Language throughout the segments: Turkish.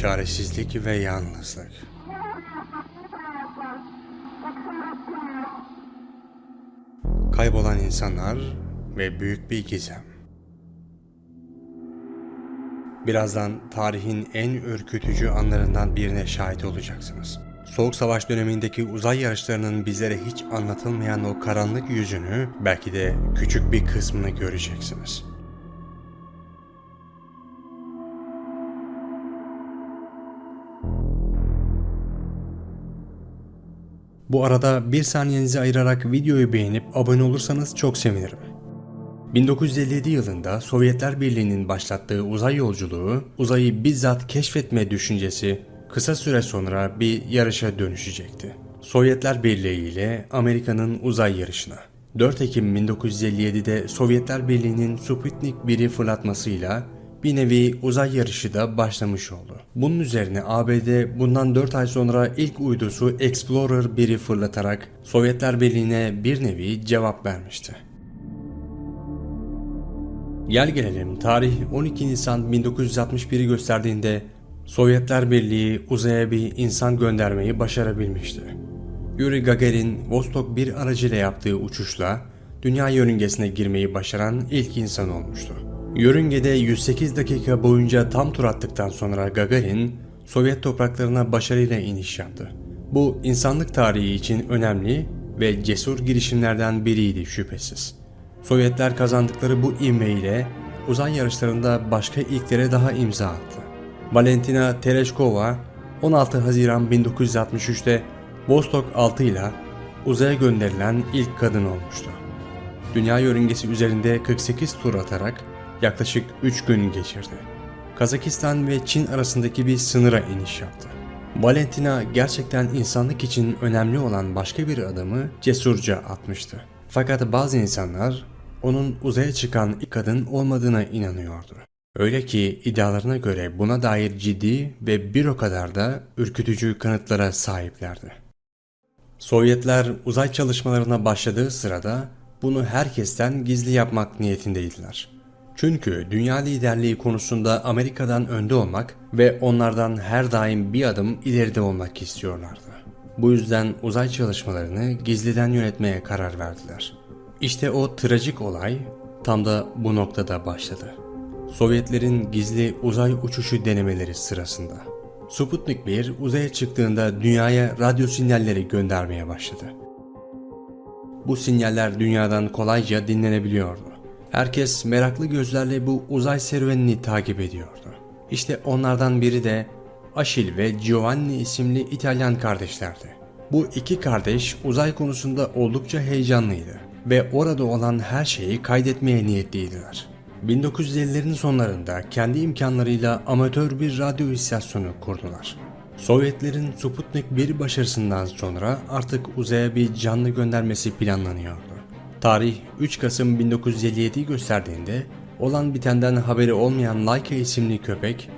çaresizlik ve yalnızlık. Kaybolan insanlar ve büyük bir gizem. Birazdan tarihin en ürkütücü anlarından birine şahit olacaksınız. Soğuk Savaş dönemindeki uzay yarışlarının bizlere hiç anlatılmayan o karanlık yüzünü belki de küçük bir kısmını göreceksiniz. Bu arada bir saniyenizi ayırarak videoyu beğenip abone olursanız çok sevinirim. 1957 yılında Sovyetler Birliği'nin başlattığı uzay yolculuğu, uzayı bizzat keşfetme düşüncesi kısa süre sonra bir yarışa dönüşecekti. Sovyetler Birliği ile Amerika'nın uzay yarışına. 4 Ekim 1957'de Sovyetler Birliği'nin Sputnik 1'i fırlatmasıyla bir nevi uzay yarışı da başlamış oldu. Bunun üzerine ABD bundan 4 ay sonra ilk uydusu Explorer 1'i fırlatarak Sovyetler Birliği'ne bir nevi cevap vermişti. Gel gelelim tarih 12 Nisan 1961'i gösterdiğinde Sovyetler Birliği uzaya bir insan göndermeyi başarabilmişti. Yuri Gagarin Vostok 1 aracıyla yaptığı uçuşla dünya yörüngesine girmeyi başaran ilk insan olmuştu. Yörüngede 108 dakika boyunca tam tur attıktan sonra Gagarin Sovyet topraklarına başarıyla iniş yaptı. Bu insanlık tarihi için önemli ve cesur girişimlerden biriydi şüphesiz. Sovyetler kazandıkları bu ivmeyle uzay yarışlarında başka ilklere daha imza attı. Valentina Tereshkova 16 Haziran 1963'te Vostok 6 ile uzaya gönderilen ilk kadın olmuştu. Dünya yörüngesi üzerinde 48 tur atarak yaklaşık 3 gün geçirdi. Kazakistan ve Çin arasındaki bir sınıra iniş yaptı. Valentina gerçekten insanlık için önemli olan başka bir adımı cesurca atmıştı. Fakat bazı insanlar onun uzaya çıkan ilk kadın olmadığına inanıyordu. Öyle ki iddialarına göre buna dair ciddi ve bir o kadar da ürkütücü kanıtlara sahiplerdi. Sovyetler uzay çalışmalarına başladığı sırada bunu herkesten gizli yapmak niyetindeydiler. Çünkü dünya liderliği konusunda Amerika'dan önde olmak ve onlardan her daim bir adım ileride olmak istiyorlardı. Bu yüzden uzay çalışmalarını gizliden yönetmeye karar verdiler. İşte o trajik olay tam da bu noktada başladı. Sovyetlerin gizli uzay uçuşu denemeleri sırasında. Sputnik 1 uzaya çıktığında dünyaya radyo sinyalleri göndermeye başladı. Bu sinyaller dünyadan kolayca dinlenebiliyordu. Herkes meraklı gözlerle bu uzay serüvenini takip ediyordu. İşte onlardan biri de Achille ve Giovanni isimli İtalyan kardeşlerdi. Bu iki kardeş uzay konusunda oldukça heyecanlıydı ve orada olan her şeyi kaydetmeye niyetliydiler. 1950'lerin sonlarında kendi imkanlarıyla amatör bir radyo istasyonu kurdular. Sovyetlerin Sputnik 1 başarısından sonra artık uzaya bir canlı göndermesi planlanıyordu. Tarih 3 Kasım 1957'yi gösterdiğinde olan bitenden haberi olmayan Laika isimli köpek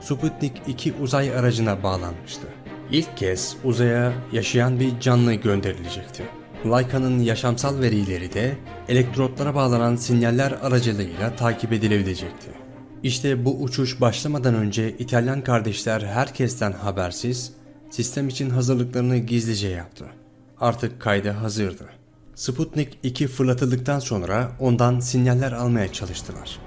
Sputnik 2 uzay aracına bağlanmıştı. İlk kez uzaya yaşayan bir canlı gönderilecekti. Laika'nın yaşamsal verileri de elektrotlara bağlanan sinyaller aracılığıyla takip edilebilecekti. İşte bu uçuş başlamadan önce İtalyan kardeşler herkesten habersiz sistem için hazırlıklarını gizlice yaptı. Artık kayda hazırdı. Sputnik 2 fırlatıldıktan sonra ondan sinyaller almaya çalıştılar.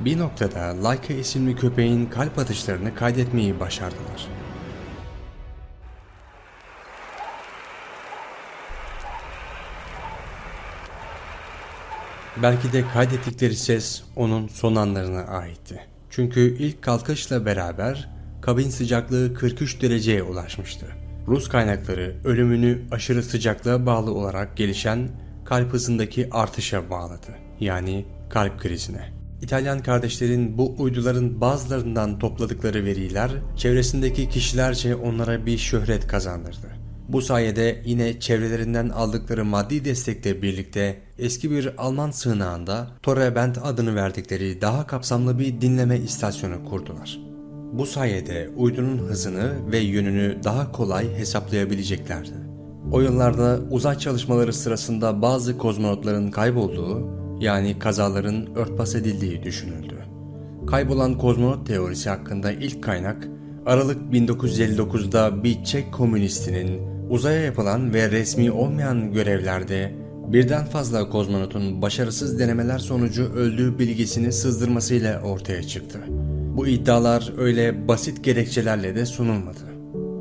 Bir noktada Laika isimli köpeğin kalp atışlarını kaydetmeyi başardılar. Belki de kaydettikleri ses onun son anlarına aitti. Çünkü ilk kalkışla beraber kabin sıcaklığı 43 dereceye ulaşmıştı. Rus kaynakları ölümünü aşırı sıcaklığa bağlı olarak gelişen kalp hızındaki artışa bağladı. Yani kalp krizine. İtalyan kardeşlerin bu uyduların bazılarından topladıkları veriler çevresindeki kişilerce onlara bir şöhret kazandırdı. Bu sayede yine çevrelerinden aldıkları maddi destekle birlikte eski bir Alman sığınağında Torrebent adını verdikleri daha kapsamlı bir dinleme istasyonu kurdular. Bu sayede uydunun hızını ve yönünü daha kolay hesaplayabileceklerdi. O yıllarda uzay çalışmaları sırasında bazı kozmonotların kaybolduğu, yani kazaların örtbas edildiği düşünüldü. Kaybolan kozmonot teorisi hakkında ilk kaynak Aralık 1959'da bir Çek komünistinin uzaya yapılan ve resmi olmayan görevlerde birden fazla kozmonotun başarısız denemeler sonucu öldüğü bilgisini sızdırmasıyla ortaya çıktı. Bu iddialar öyle basit gerekçelerle de sunulmadı.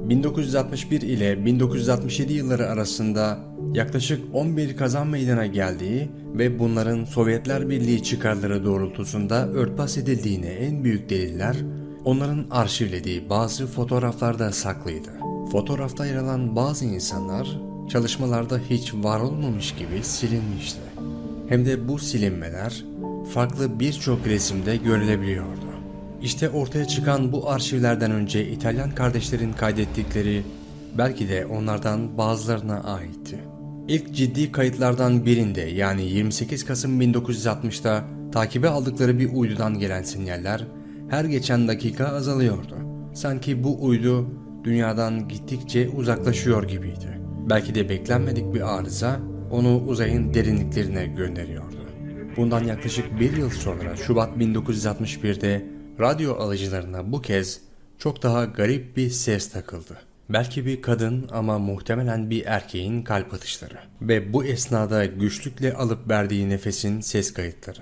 1961 ile 1967 yılları arasında yaklaşık 11 kazan meydana geldiği ve bunların Sovyetler Birliği çıkarları doğrultusunda örtbas edildiğine en büyük deliller onların arşivlediği bazı fotoğraflarda saklıydı. Fotoğrafta yer alan bazı insanlar çalışmalarda hiç var olmamış gibi silinmişti. Hem de bu silinmeler farklı birçok resimde görülebiliyordu. İşte ortaya çıkan bu arşivlerden önce İtalyan kardeşlerin kaydettikleri belki de onlardan bazılarına aitti. İlk ciddi kayıtlardan birinde yani 28 Kasım 1960'da takibe aldıkları bir uydudan gelen sinyaller her geçen dakika azalıyordu. Sanki bu uydu dünyadan gittikçe uzaklaşıyor gibiydi. Belki de beklenmedik bir arıza onu uzayın derinliklerine gönderiyordu. Bundan yaklaşık bir yıl sonra Şubat 1961'de radyo alıcılarına bu kez çok daha garip bir ses takıldı. Belki bir kadın ama muhtemelen bir erkeğin kalp atışları ve bu esnada güçlükle alıp verdiği nefesin ses kayıtları.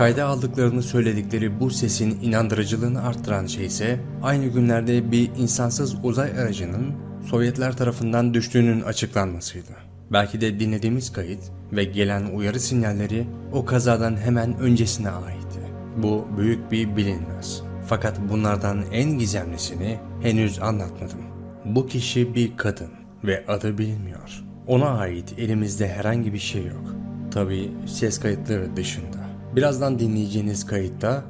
Kayda aldıklarını söyledikleri bu sesin inandırıcılığını arttıran şey ise aynı günlerde bir insansız uzay aracının Sovyetler tarafından düştüğünün açıklanmasıydı. Belki de dinlediğimiz kayıt ve gelen uyarı sinyalleri o kazadan hemen öncesine aitti. Bu büyük bir bilinmez. Fakat bunlardan en gizemlisini henüz anlatmadım. Bu kişi bir kadın ve adı bilinmiyor. Ona ait elimizde herhangi bir şey yok. Tabi ses kayıtları dışında. Birazdan dinleyeceğiniz kayıtta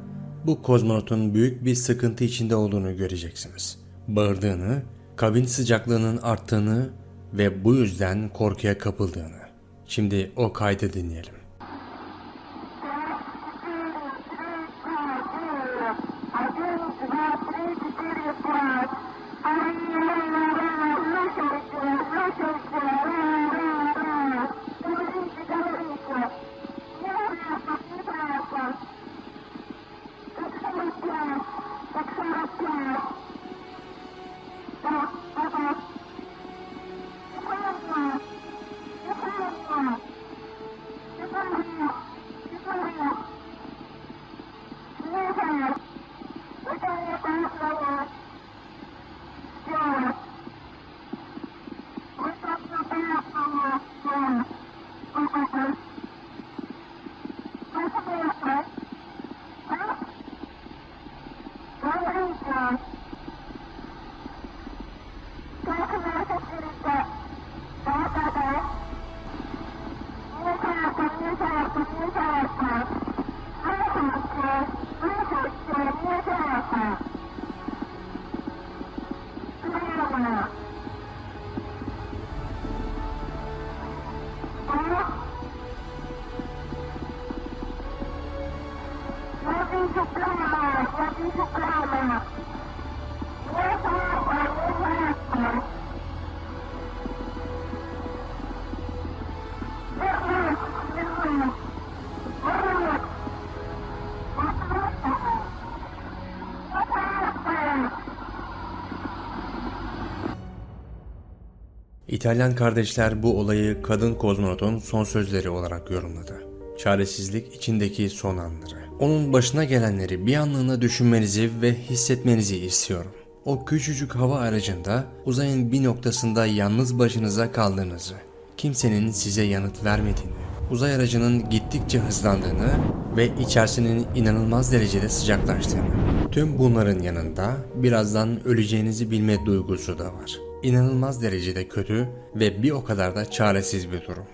bu kozmonotun büyük bir sıkıntı içinde olduğunu göreceksiniz. Bağırdığını, kabin sıcaklığının arttığını ve bu yüzden korkuya kapıldığını. Şimdi o kaydı dinleyelim. İtalyan kardeşler bu olayı kadın kozmonotun son sözleri olarak yorumladı. Çaresizlik içindeki son anları. Onun başına gelenleri bir anlığına düşünmenizi ve hissetmenizi istiyorum. O küçücük hava aracında uzayın bir noktasında yalnız başınıza kaldığınızı, kimsenin size yanıt vermediğini, uzay aracının gittikçe hızlandığını ve içerisinin inanılmaz derecede sıcaklaştığını. Tüm bunların yanında birazdan öleceğinizi bilme duygusu da var. İnanılmaz derecede kötü ve bir o kadar da çaresiz bir durum.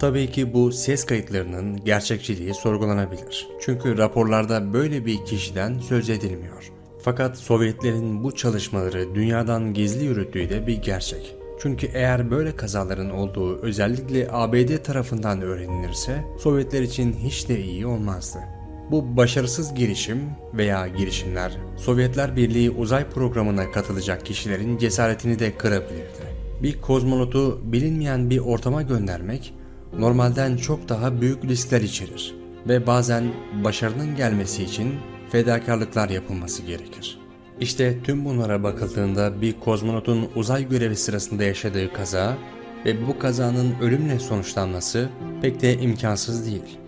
Tabii ki bu ses kayıtlarının gerçekçiliği sorgulanabilir. Çünkü raporlarda böyle bir kişiden söz edilmiyor. Fakat Sovyetlerin bu çalışmaları dünyadan gizli yürüttüğü de bir gerçek. Çünkü eğer böyle kazaların olduğu özellikle ABD tarafından öğrenilirse Sovyetler için hiç de iyi olmazdı. Bu başarısız girişim veya girişimler Sovyetler Birliği uzay programına katılacak kişilerin cesaretini de kırabilirdi. Bir kozmonotu bilinmeyen bir ortama göndermek normalden çok daha büyük riskler içerir ve bazen başarının gelmesi için fedakarlıklar yapılması gerekir. İşte tüm bunlara bakıldığında bir kozmonotun uzay görevi sırasında yaşadığı kaza ve bu kazanın ölümle sonuçlanması pek de imkansız değil.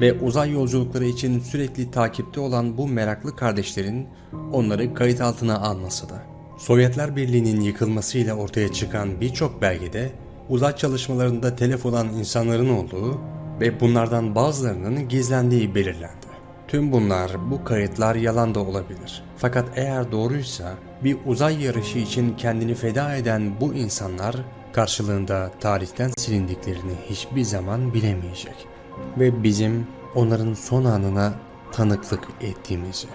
Ve uzay yolculukları için sürekli takipte olan bu meraklı kardeşlerin onları kayıt altına alması da. Sovyetler Birliği'nin yıkılmasıyla ortaya çıkan birçok belgede uzay çalışmalarında telef olan insanların olduğu ve bunlardan bazılarının gizlendiği belirlendi. Tüm bunlar, bu kayıtlar yalan da olabilir. Fakat eğer doğruysa bir uzay yarışı için kendini feda eden bu insanlar karşılığında tarihten silindiklerini hiçbir zaman bilemeyecek. Ve bizim onların son anına tanıklık ettiğimizi.